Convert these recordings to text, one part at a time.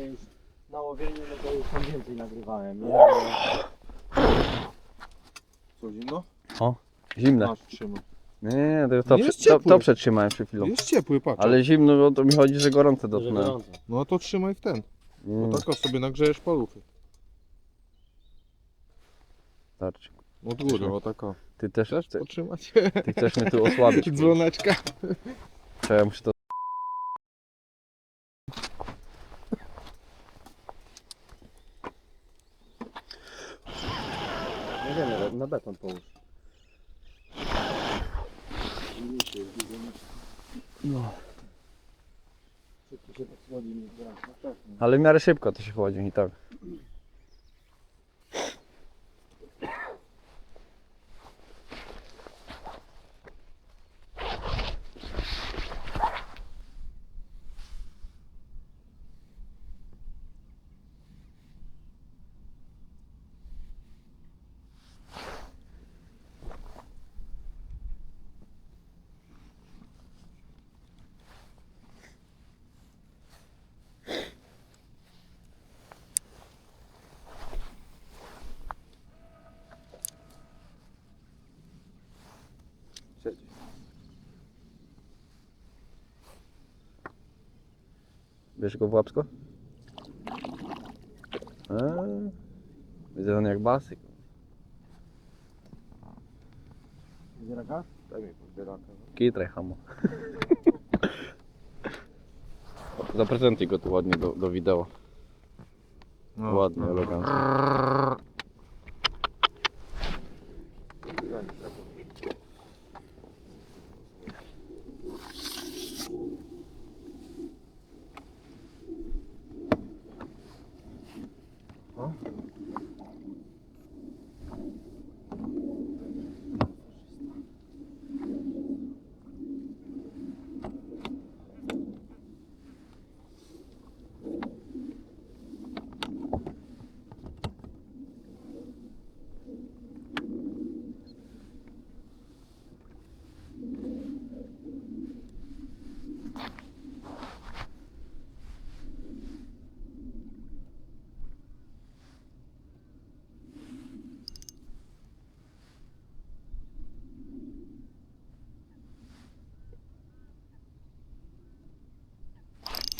Więc na łowieniu no to już tam więcej nagrywałem. Nie? Co, zimno? Zimne. Masz, trzymaj. Nie, nie, to, to, Nie jest to, ciepły. to przetrzymałem przed chwilą. Jest ciepły, patrz. Ale zimno, bo to mi chodzi, że gorące dotknąłem. gorąco. No to trzymaj w ten. Mm, Bo tak o sobie nagrzejesz paluchy. starczy. Od góry, o tak o. Ty też Chcesz chce, potrzymać? ty chcesz mnie tu osłabić. Dzwoneczka. Czy ja muszę to... Nie wiem, na beton połóż. No. Ale w miarę szybko to się chłodzi i tak. Bierz go w łapsko? Eee, widzę on jak basyk. Zbieraka? Daj mi podbieraka. Kitraj hamo. Zaprezentuj go tu ładnie do, do wideo. No, Ładnie, no. elegancko.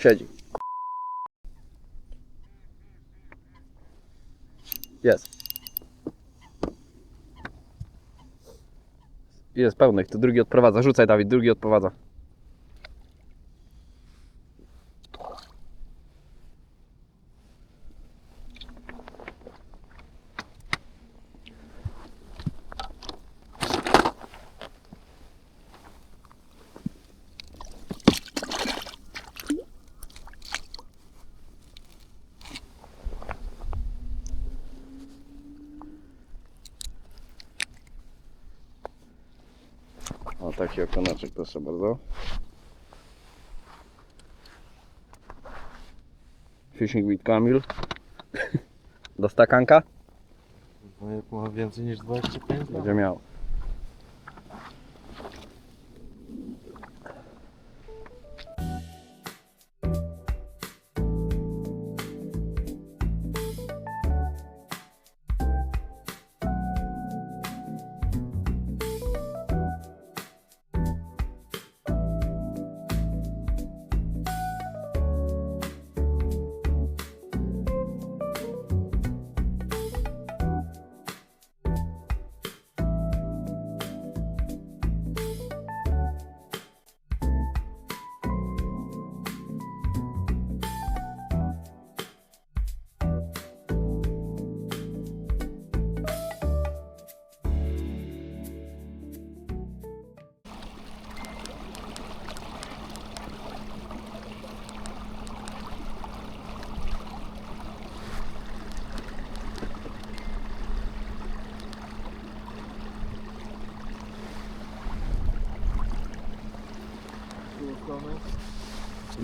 Siedzi. Jest. Jest pełnych, to drugi odprowadza. Rzucaj Dawid, drugi odprowadza. Taki okonaczek, proszę bardzo. Fishing with Kamil. Do stakanka? No jak ma więcej niż 25 lat. Będzie miał.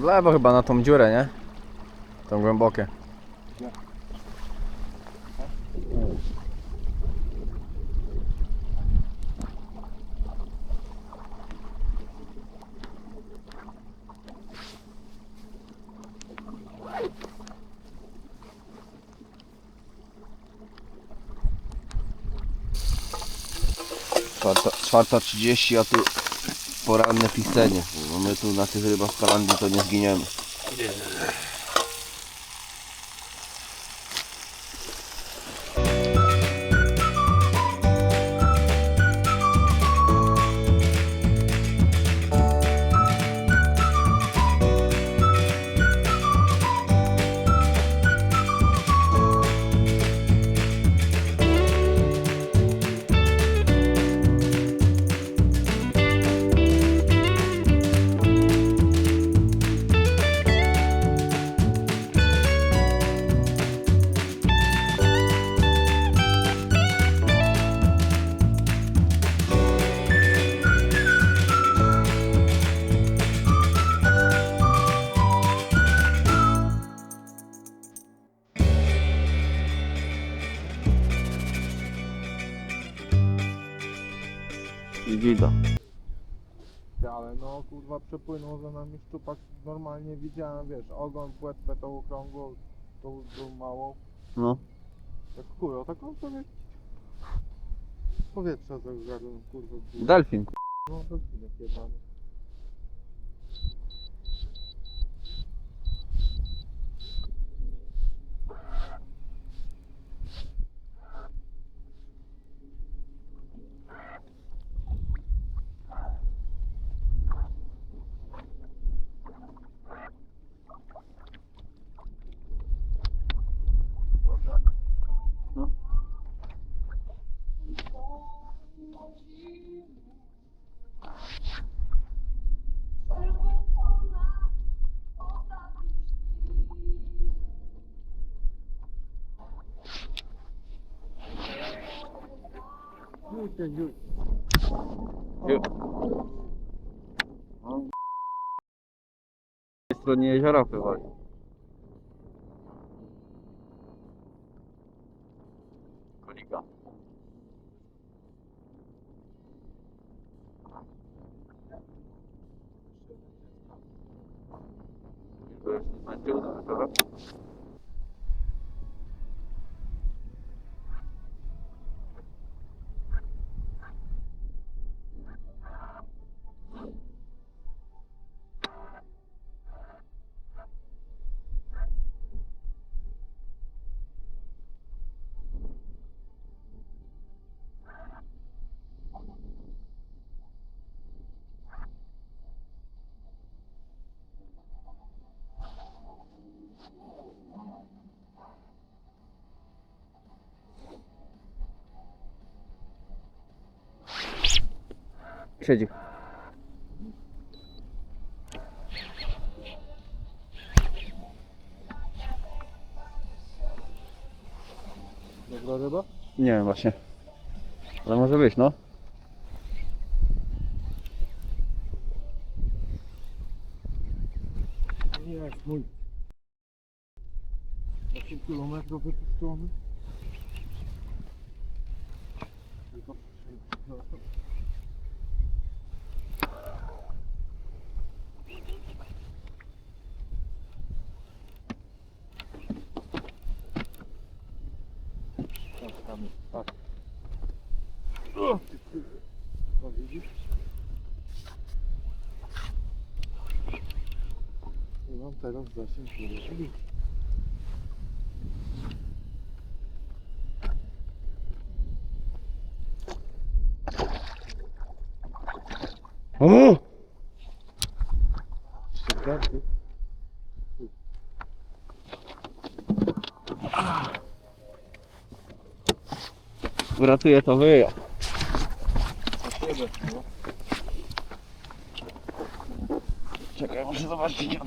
Lewo chyba na tą dziurę, nie? Tą głębokie. Czwarta, czwarta 30, a tu poranne pisanie. My tu na tych rybach w Kalandii to nie zginiemy. I przepłynął za nami szczupak normalnie widziałem, wiesz, ogon, płetwę tą okrągłą, tą, tą małą. No. Tak kurwa, taką sobie powietrza zagarnął, kurwa. Delfin. No delfinek jebany. Z tej stronie jeziora pływali. Kolika. To jest na tył, na Siedzi. Dobra ryba? Nie wiem właśnie. Ale może być, no. Jest mój. 8 km wypuszczony. Tylko Tak, tam jest, tak. O, ty kurwa. No widzisz? I mam teraz zasięg kierunku. O! Uratuje to wyjo. Czekaj, muszę zobaczyć.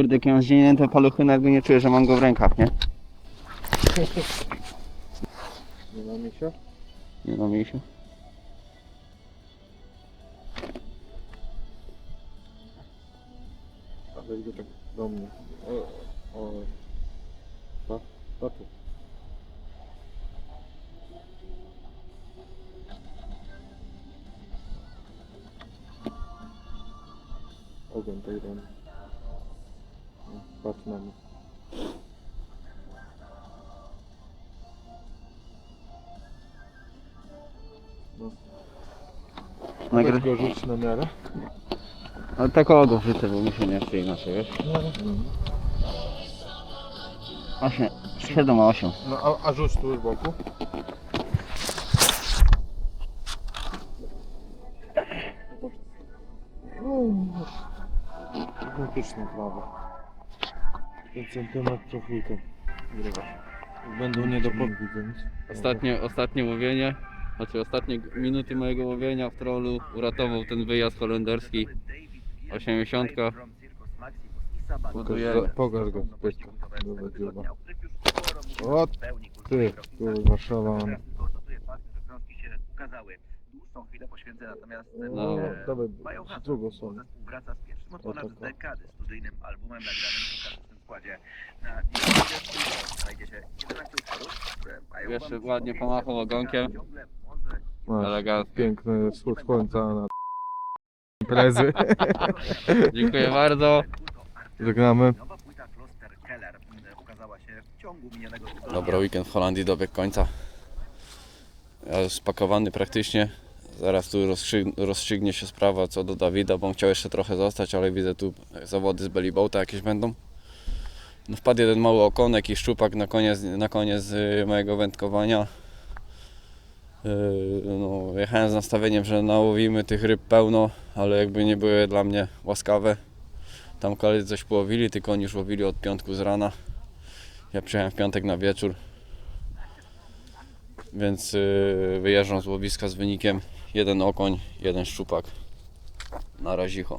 Kurde, jak ja mam zdzienięte paluchy, jakby nie czuję, że mam go w rękach, nie? Nie ma mi się? Nie ma mi się. Ale idę tak do mnie. O, o. Co tu? Ogon tej rany. No, na mnie. Nagry... Weź go rzuć na miarę. Ale tak ogo wrzucę, bo mi się nie chce inaczej, wiesz? 8, 7 a 8. No a, a rzuć tu z boku. Identyczna prawa. 5 cm cofnikiem. Grywasz. Będą nie do Nie nic. Ostatnie, ostatnie łowienie, znaczy ostatnie minuty mojego łowienia w trollu uratował ten wyjazd holenderski. 80. Budujemy. Pokaż, pokaż go z pyska. Dobra, dziuba. O ty, kurwa szalony. Dłuższą chwilę poświęcę natomiast No. Dawaj, hasło, drugą stronę. zespół wraca z pierwszym od O, ponad tak, o. dekady studyjnym albumem nagranym w składzie. Na znajdzie się 11 utworów, które mają Jeszcze wam ładnie pomachał ogonkiem. ciągle może Masz Elegancko. piękny wschód słońca na imprezy. Dziękuję bardzo. Żegnamy. Nowa płyta Kloster Keller m, ukazała się w ciągu minionego tygodnia. Dobra, weekend w Holandii dobiegł końca. Ja już spakowany praktycznie. Zaraz tu rozstrzy- rozstrzygnie się sprawa co do Dawida, bo on chciał jeszcze trochę zostać, ale widzę tu zawody z bellyboata jakieś będą. No, wpadł jeden mały okonek i szczupak na koniec, na koniec y, mojego wędkowania. Yy, No, jechałem z nastawieniem, że nałowimy tych ryb pełno, ale jakby nie były dla mnie łaskawe. Tam koledzy coś połowili, tylko oni już łowili od piątku z rana. Ja przyjechałem w piątek na wieczór, więc yy, wyjeżdżam z łowiska z wynikiem jeden okoń, jeden szczupak. Na razicho.